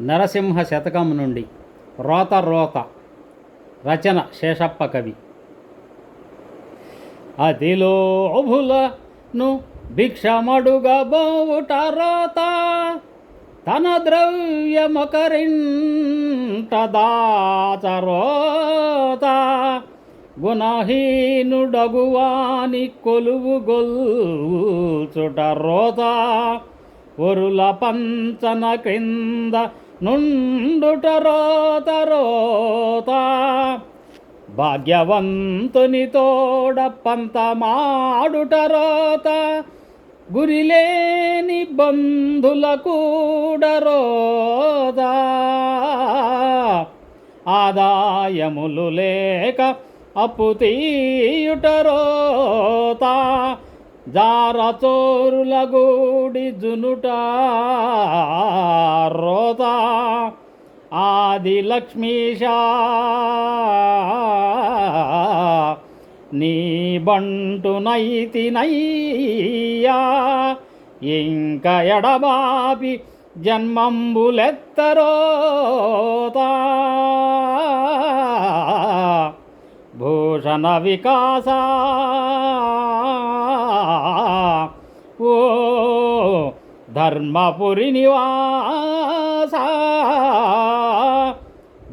నరసింహ శతకం నుండి రోత రోత రచన శేషప్ప కవి. అతిలోభులను భిక్షమడుగా బోట రోత తన ద్రవ్యమకరింటదాచరోత గుణహీనుడగువాని కొలువు గొల్చుట రోత ఒరుల పంచన క్రింద నుండుటరోతరోత భాగ్యవంతుని తోడ పంతమాడుట గురిలేని బంధుల కూడా ఆదాయములు లేక అప్పు తీయుటరోత జారచోరుల గూడి జునుట. ఆదిలక్ష్మీశ నీ బంటు నైతి నయ్యా. ఇంక ఎడబాపి జన్మంబులెత్తరోత భూషణ వికాస. ఓ ధర్మపురి నివాస.